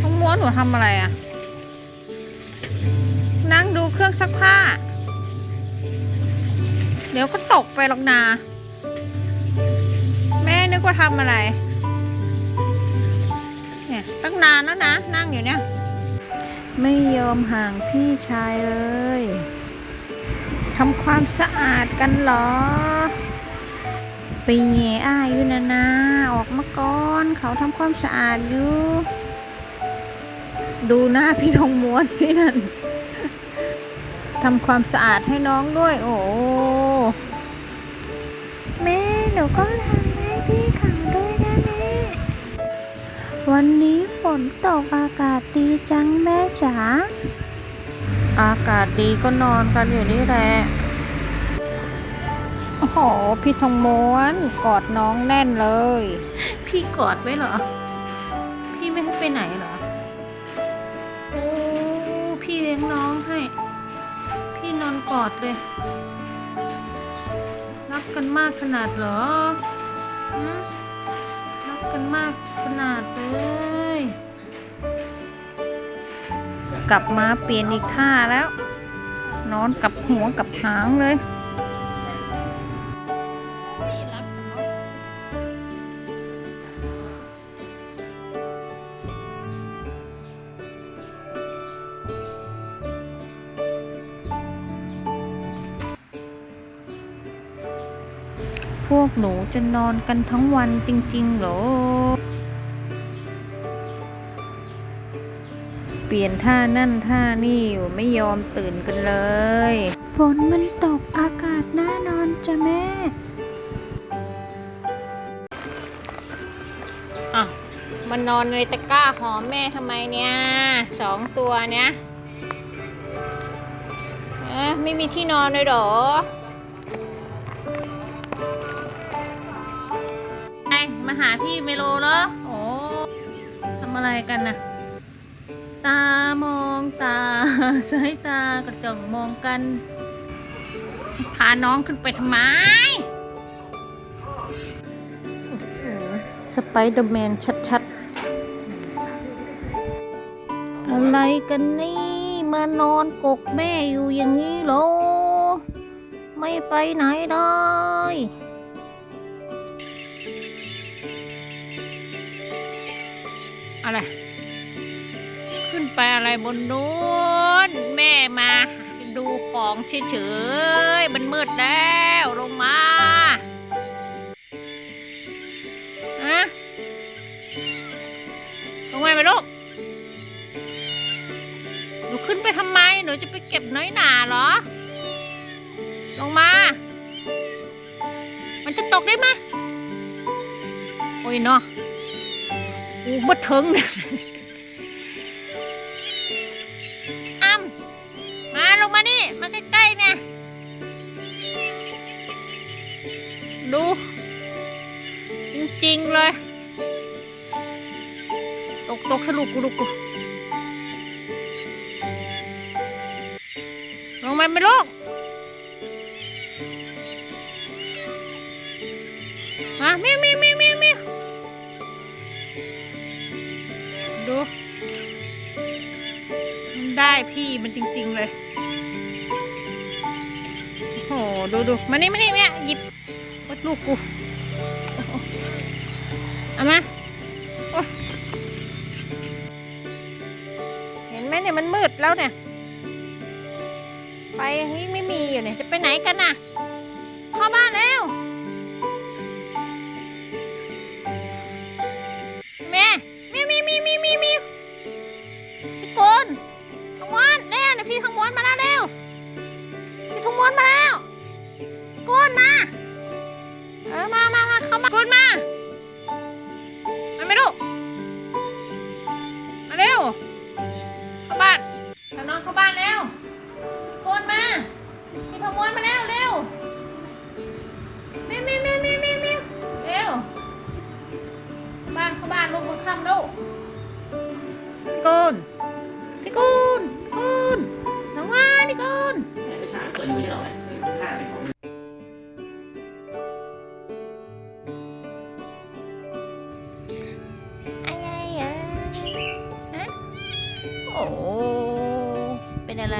น้องม้วนหนูทำอะไรอะนั่งดูเครื่องซักผ้า เดี๋ยวก็ตกไปหรอกนา แม่นึกว่าทำอะไร เนี่ยตั้งนานแล้วนะ นั่งอยู่เนี่ย ไม่ยอมห่างพี่ชายเลยทำความสะอาดกันเหรอ ไปแย่อ้ายอยู่นะนะออกมา เขาทำความสะอาดอยู่ ดูหน้าพี่ทองม้วนสินั่นทำความสะอาดให้น้องด้วย โอ้แม่หนูก็ทำให้พี่เขาด้วยนะแม่ วันนี้ฝนตกอากาศดีจังแม่จ๋าอากาศดีก็นอนกันอยู่นี่แหละ โอ้โห พี่ทองม้วนกอดน้องแน่นเลย พี่กอดไว้เหรอ พี่ไม่ให้ไปไหนเหรอ โอ้ พี่เลี้ยงน้องให้ พี่นอนกอดเลย รักกันมากขนาดเหรอรักกันมากขนาดเลย กลับมาเปลี่ยนอีกท่าแล้ว นอนกับหัวกับหางเลย พวกหนูจะนอนกันทั้งวันจริงๆเหรอ เปลี่ยนท่านั่นท่านี่อยู่ไม่ยอมตื่นกันเลย ฝนมันตกอากาศน่านอนจ้ะแม่ อะ มันนอนในตะกร้าหอมแม่ทำไมเนี่ยสองตัวเนี้ยเอ๊ะไม่มีที่นอนเลยเหรอ หาพี่เมโลเหรอ โอ้ทำอะไรกันนะตามองตาสายตากระจ่องมองกัน พาน้องขึ้นไปทำไมสไปเดอร์แมนชัดๆ อะไรกันนี่มานอนกกแม่อยู่อย่างนี้เหรอ ไม่ไปไหนเลย อะไร ขึ้นไปอะไรบนนู้น แม่มาดูของเฉยๆมันมืดแล้วลงมาอะลงมาไหมลูกหนูขึ้นไปทำไม หนูจะไปเก็บน้อยหนาเหรอ ลงมา มันจะตกได้ไหมโอ้ยเนาะ บ่ถึงอ้ำมาลงมานี่ มาใกล้ๆเนี่ย ดู จริงๆเลย ตกตกสรุปกูดูกูลงมาไหมลูก ดู มันได้พี่มันจริง ๆเลย โอ้โห ดูดูมานี่มานี่เนี่ยหยิบวัดลูกกูโอ้โหเอามา เห็นไหมเนี่ยมันมืดแล้วเนี่ย ไปยิ่ไม่มีอยู่เนี่ย จะไปไหนกันน่ะ เข้าบ้านแล้ว เข้ามาโกนมามาไหม่ลูกมาเร็ว เข้าบ้านพาน้องเข้าบ้านเร็วโกนมาพี่ขางมวนมาแล้วเร็วมิวมิวมิวมิวมิวมิวเร็วบ้านเข้าบ้านลูกมันค่ำลูกพี่กูนพี่กูน เป็นอะไร